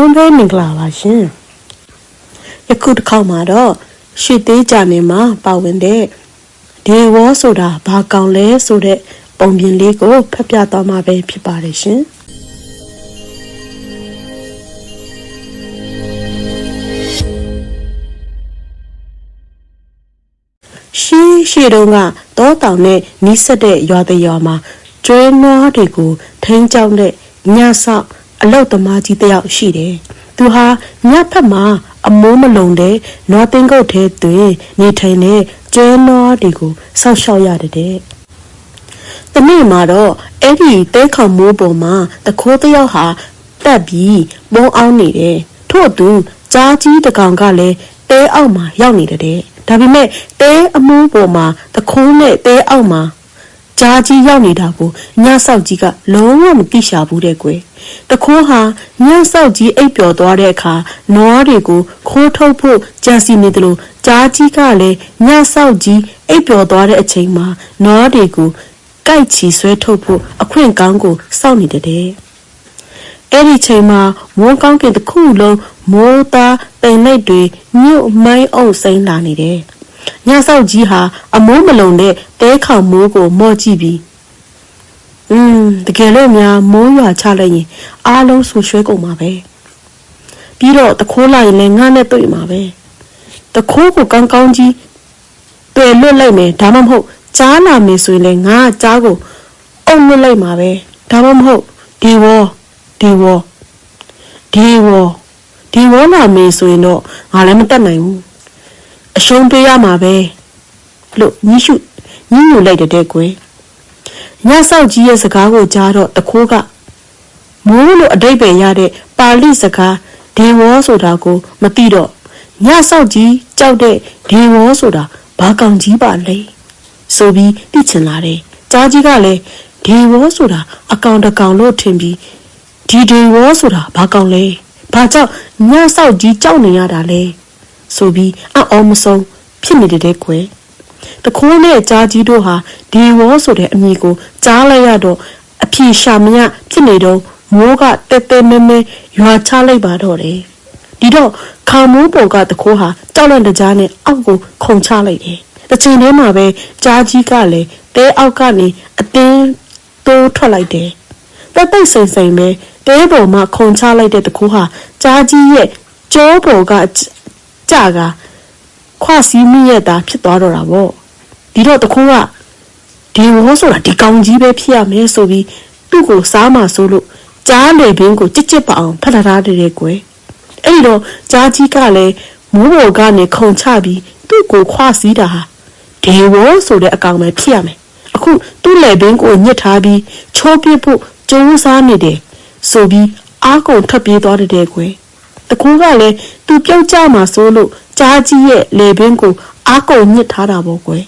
လုံးပဲမင်္ဂလာပါရှင်ယခုတစ်ခေါက်မှာတော့ရှစ်သေးကြနေမှာပါဝင်တဲ့ဒီဝေါ်ဆိုတာဘာကောင်လဲဆိုတဲ့ပုံပြင်လေးကိုဖတ်ပြသွားမှာပဲဖြစ်ပါတယ်ရှင်ရှေးရှေးတုန်းကတောတောင်နဲ့နီးစပ်တဲ့ရွာတရွာမှာကျွဲနွားတွေကိုထိန်းကျောင်းတဲ့ညဆောက် အလုတ်သမားကြီးတစ်ယောက်ရှိတယ်။သူဟာညဖက်မှာအမိုးမလုံတဲ့နွားသိန်းကုတ်ထဲတွင်နေထိုင်တဲ့ကျွဲနွားတွေကိုစောက်ရှောက်ရတဲ့။တနေ့မှာတော့အဲ့ဒီတဲခေါင်မိုးပေါ်မှာတခိုးတစ်ယောက်ဟာတက်ပြီးပုံအောင်နေတယ်။ထို့အတူကြားကြီးတစ်ကောင်ကလည်းတဲအောက်မှာရောက်နေတဲ့။ဒါပေမဲ့တဲအမိုးပေါ်မှာတခိုးနဲ့တဲအောက်မှာ ကြားကြီးရောက်နေတာကိုညဆောက်ကြီးကလုံးဝမသိရှာဘူးတဲ့ကွယ်တခိုးဟာညဆောက်ကြီးအိပ်ပျော်သွားတဲ့အခါနွားတွေကိုခိုးထုတ်ဖို့ကြံစီနေတယ်လို့ကြားကြီးကလည်းညဆောက်ကြီးအိပ်ပျော်သွားတဲ့အချိန်မှာနွားတွေကိုကြိုက်ချီဆွဲထုတ်ဖို့အခွင့်ကောင်းကိုစောင့်နေတဲ့တဲ့အဲ့ဒီချိန်မှာမိုးကောင်းကင်တစ်ခုလုံးမိုးသားတိမ်လိုက်တွေညှို့မိုင်းအောင်စိမ့်လာနေတယ်။ ညဆောက်ကြီးဟာအမိုးမလုံတဲ့တဲခေါင်မိုးကိုမော့ကြည့်ပြီးอืมတကယ်လို့များမိုးရွာချလိုက်ရင်အားလုံးဆူရွှဲကုန်မှာပဲ။ပြီးတော့တခိုးလိုက်ရင်လည်းငါနဲ့တွေ့မှာပဲ။တခိုးကိုကောင်းကောင်းကြီးတွေ့လွတ်လိုက်မယ်ဒါမှမဟုတ်ကြားလာမယ်ဆိုရင်လည်းငါကကြားကိုအုံလွတ်လိုက်မှာပဲ။ဒါမှမဟုတ်ဒီဝေါ်ဒီဝေါ်ဒီဝေါ်ဒီဝေါ်လာမယ်ဆိုရင်တော့ငါလည်းမတတ်နိုင်ဘူး အရှုံးပေးရမှာပဲလို့ညှိရှုညှိညူလိုက်တဲ့ကွယ်ညဆောက်ကြီးရဲ့စကားကိုကြားတော့တခိုးကမိုးလို့အတိတ်ပဲရတဲ့ပါဠိစကားဒေဝေါဆိုတာကိုမသိတော့ညဆောက်ကြီးကြောက်တဲ့ဒေဝေါဆိုတာဘာကောင်ကြီးပါလဲဆိုပြီးသိချင်လာတယ်ကြားကြီးကလည်းဒေဝေါဆိုတာအကောင်တကောင်လို့ထင်ပြီးဒီဒေဝေါဆိုတာဘာကောင်လဲဘာကြောင့်ညဆောက်ကြီးကြောက်နေရတာလဲ ဆိုပြီးအံ့ဩမဆုံးဖြစ်နေတဲ့ကွယ်တခိုးနဲ့ကြားကြီးတို့ဟာဒီဝေါ်ဆိုတဲ့အမည်ကိုကြားလိုက်ရတော့အဖြေရှာမရဖြစ်နေတော့မိုးကတဲတဲမဲမဲရွာချလိုက်ပါတော့တယ်ဒီတော့ခါမိုးပေါ်ကတခိုးဟာကြောက်လန့်တကြားနဲ့အောက်ကိုခုန်ချလိုက်တယ်တစ်ချိန်တည်းမှာပဲကြားကြီးကလည်းတဲအောက်ကနေအတင်းတိုးထွက်လိုက်တယ်တက်တိတ်ဆိမ်ဆိမ်ပဲတဲပေါ်မှာခုန်ချလိုက်တဲ့တခိုးဟာကြားကြီးရဲ့ကြောပေါ်က ကြကခွစီးမိရတာဖြစ်သွားတော့တာပေါ့ဒီတော့တခိုးကဒီဝေါ်ဆိုတာဒီကောင်ကြီးပဲဖြစ်ရမယ်ဆိုပြီးသူ့ကိုစားမှဆိုလို့ကြားလေဘင်းကိုကြစ်ကြစ်ပအောင်ဖတ်ထားတဲ့ကွယ်အဲ့ဒီတော့ကြားကြီးကလည်းမိုးပေါ်ကနေခုန်ချပြီးသူ့ကိုခွစီးတာဟာဒီဝေါ်ဆိုတဲ့အကောင်ပဲဖြစ်ရမယ်အခုသူ့လေဘင်းကိုညှစ်ထားပြီးချိုးပြဖို့ကြိုးစားနေတယ်ဆိုပြီးအားကုန်ထွက်ပြေးသွားတဲ့ကွယ် တကူကလည်းသူပြုတ်ကြမှာစိုးလို့ကြားကြီးရဲ့လေဘင်းကိုအားကုန်ညှစ်ထားတာပေါ့ကွယ်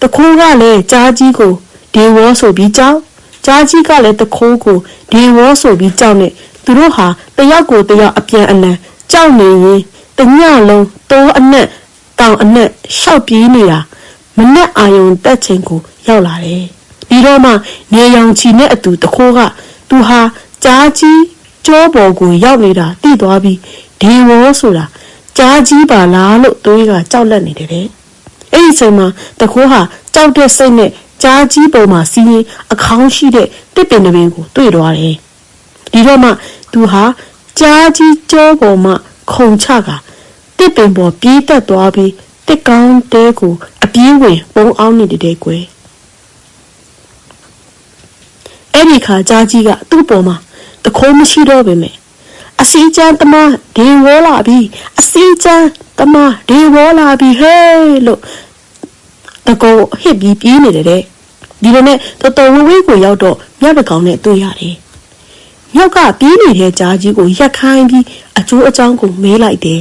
တခိုးကလည်းကြားကြီးကိုဒေဝေါ်ဆိုပြီးကြောက်ကြားကြီးကလည်းတခိုးကိုဒေဝေါ်ဆိုပြီးကြောက်နဲ့သူတို့ဟာတယောက်ကိုတယောက်အပြန်အလှန်ကြောက်နေရင်တညလုံးတိုးအနက်တောင်အနက်ရှောက်ပြေးနေတာမနဲ့အာယုံတက်ချိန်ကိုရောက်လာတယ်ဒီတော့မှနေရောင်ချီနဲ့အတူတခိုးကသူဟာကြားကြီး ကြောပေါ်ကိုရောက်နေတာတိသွားပြီးဒေဝေါ်ဆိုတာကြားကြီးပါလားလို့တွေးကကြောက်လန့်နေတယ်တဲ့အဲ့ဒီချိန်မှာတခိုးဟာကြောက်တဲ့စိတ်နဲ့ကြားကြီးပေါ်မှာစီးရင်အခေါင်းရှိတဲ့တစ်ပင်တစ်ပင်ကိုတွေ့သွားတယ်ဒီတော့မှသူဟာကြားကြီးကြောပေါ်မှာခုံချကတစ်ပင်ပေါ်ပြေးတက်သွားပြီးတစ်ကောင်းတဲကိုအပြေးဝင်ပုံအောင်နေတဲ့ကွယ်အဲ့ဒီခါကြားကြီးကသူ့ပေါ်မှာ တခိုးမရှိတော့ပေမဲ့အစီချမ်းတမဒေဝေါ်လာပြီအစီချမ်းတမဒေဝေါ်လာပြီဟဲ့လို့တကောဟစ်ပြီးပြေးနေတယ်တဲ့ဒီလိုနဲ့တော်တော်ဝဝေးကိုရောက်တော့မြောက်တကောင်နဲ့တွေ့ရတယ်မြောက်ကပြေးနေတဲ့ကြားကြီးကိုရက်ခိုင်းပြီးအကျိုးအကြောင်းကိုမဲလိုက်တယ်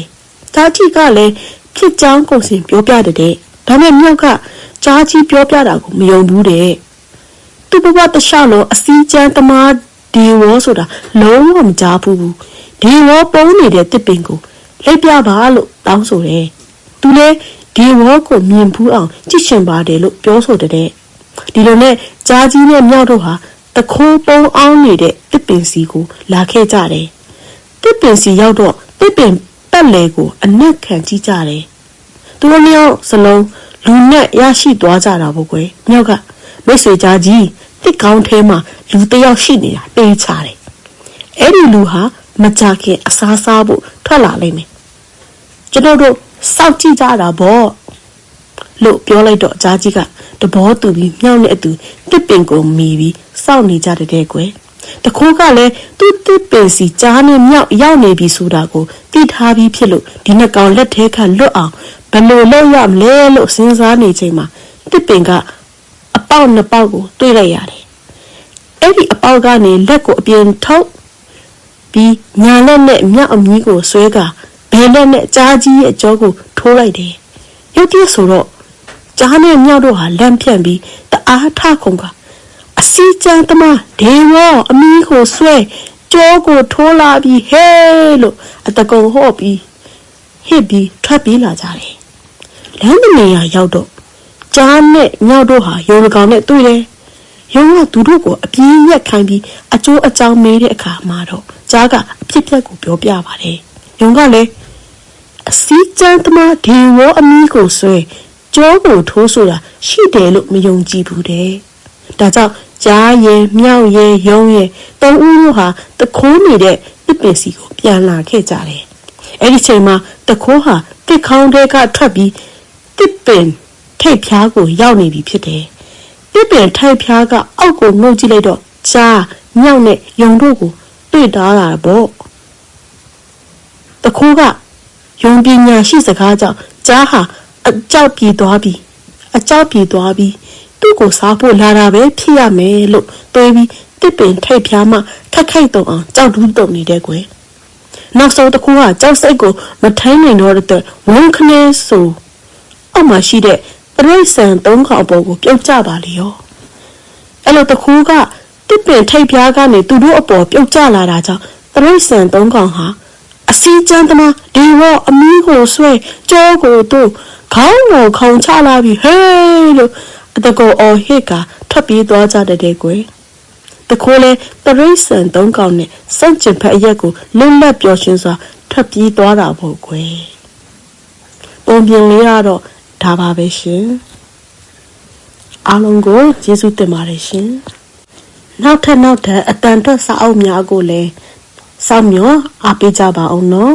ကြားကြီးကလည်းဖြစ်ကြောင်းကိုစင်ပြောပြတဲ့တဲ့ဒါပေမဲ့မြောက်ကကြားကြီးပြောပြတာကိုမယုံဘူးတဲ့သူ့ဘဝတခြားလုံးအစည်းချမ်းတမ ဒီဝေါ်ဆိုတာလုံးဝမကြားဘူးဒီဝေါ်ပုံးနေတဲ့တစ်ပင်ကိုလိုက်ပြပါလို့တောင်းဆိုတယ်သူလည်းဒီဝေါ်ကိုမြင်ဖူးအောင်ကြည့်ရှင်ပါတယ်လို့ပြောဆိုတဲ့ဒီလိုနဲ့ကြားကြီးနဲ့မြောက်တို့ဟာတခိုးပုံးအောင်နေတဲ့တစ်ပင်စီကိုလာခဲ့ကြတယ်တစ်ပင်စီရောက်တော့တစ်ပင်ပတ်လေကိုအနက်ခံကြည့်ကြတယ်သူတို့နှစ်ယောက်စလုံးလူနဲ့ရရှိသွားကြတာပေါ့ကွယ်မြောက်ကမိတ်ဆွေကြားကြီး တစ်ကောင်းထဲမှာလူတစ်ယောက်ရှိနေတာတေးချတယ်အဲ့ဒီလူဟာမကြခင်အစားစားဖို့ထွက်လာလိမ့်မယ်ကျွန်တော်တို့စောင့်ကြည့်ကြတာပေါ့လို့ပြောလိုက်တော့ကြားကြီးကတဘောတူပြီးမြောက်နဲ့အတူတစ်ပင်ကိုမီပြီးစောင့်နေကြတဲ့တဲ့ကွယ်တခိုးကလည်းသူ့တစ်ပင်စီကြားနဲ့မြောက်ရောက်နေပြီဆိုတာကိုသိထားပြီးဖြစ်လို့ဒီနှစ်ကောင်လက်ထဲကလွတ်အောင်ဘယ်လိုလုပ်ရမလဲလို့စဉ်းစားနေချိန်မှာတစ်ပင်ကအ ပေါက်နှစ်ပေါက်ကိုတွေးလိုက်ရတယ်အဲ့ဒီအပေါက်ကနေလက်ကိုအပြင်ထုတ်ပြီးညာလက်နဲ့မြောက်အမီးကိုဆွဲကဘယ်လက်နဲ့ကြားကြီးရဲ့ကြောကိုထိုးလိုက်တယ်ရုတ်တရက်ဆိုတော့ကြားနဲ့မြောက်တို့ဟာလမ်းဖြန့်ပြီးတအားထခုန်ကအစီကျန်းသမားဒေဝအမီးကိုဆွဲကြောကိုထိုးလာပြီးဟဲလို့အတကုံဟော့ပြီးဟစ်ပြီးထွက်ပြေးလာကြတယ်လမ်းမနေရရောက်တော့ ကြားနဲ့မြောက်တို့ဟာယုံကောင်နဲ့တွေ့တယ်ယုံကသူတို့ကိုအပြင်းရက်ခိုင်းပြီးအကျိုးအကြောင်းမေးတဲ့အခါမှာတော့ကြားကအဖြစ်ပြက်ကိုပြောပြပါတယ်ယုံကလည်းအစည်းကျန်းသမားဒေဝအမီးကိုဆွဲကြောကိုထိုးဆိုတာရှိတယ်လို့မယုံကြည်ဘူးတဲ့ဒါကြောင့်ကြားရဲ့မြောက်ရဲ့ယုံရဲ့တုံးဦးတို့ဟာတခိုးနေတဲ့တစ်ပင်စီကိုပြန်လာခဲ့ကြတယ်အဲ့ဒီချိန်မှာတခိုးဟာတစ်ခေါင်းတဲကထွက်ပြီးတစ်ပင် ထိတ်ဖျားကိုရောက်နေပြီဖြစ်တယ်တစ်ပင်ထိတ်ဖျားကအောက်ကိုငုံကြည့်လိုက်တော့ကြားမြောက်နဲ့ယုံတို့ကိုတွေ့တာတာပေါ့တခိုးကယုံပညာရှိစကားကြောင့်ကြားဟာအကြောက်ပြေသွားပြီအကြောက်ပြေသွားပြီသူ့ကိုစားဖို့လာတာပဲဖြစ်ရမယ်လို့တွေးပြီးတစ်ပင်ထိတ်ဖျားမှခက်ခိုက်တုံအောင်ကြောက်တူးတုံနေတဲ့ကွယ်နောက်ဆုံးတစ်ခုကကြောက်စိတ်ကိုမထိုင်းနိုင်တော့တဲ့အတွက်ဝန်းခနဲဆိုအောက်မှာရှိတဲ့ ပရိတ်ဆန်သုံးခေါက်ပေါ်ကိုပြုတ်ကျပါလေရောအဲ့လိုတစ်ခုကတစ်ပင်ထိတ်ဖျားကနေသူတို့အပေါ်ပြုတ်ကျလာတာကြောင့်ပရိတ်ဆန်သုံးခေါက်ဟာအစီကျန်းသမားဒီရောအမီးကိုဆွဲကြောကိုတို့ခေါင်းကိုခုံချလာပြီးဟေးလို့အတကောအော်ဟစ်ကထွက်ပြေးသွားကြတဲ့တဲ့ကွယ်တခိုးလဲတရိษံသုံးကောင်နဲ့စောင့်ကျင်ဖက်အရက်ကိုလွတ်လပ်ပျော်ရွှင်စွာထွက်ပြေးသွားတာပေါ့ကွယ်ပုံပြင်လေးကတော့ ဒါပါပဲရှင်အားလုံးကိုကျေးဇူးတင်ပါတယ်ရှင်နောက်ထပ်နောက်ထပ်အတန်ထွက်စာအုပ်များကိုလည်းစောင့်မျှော်အားပေးကြပါအောင်နော်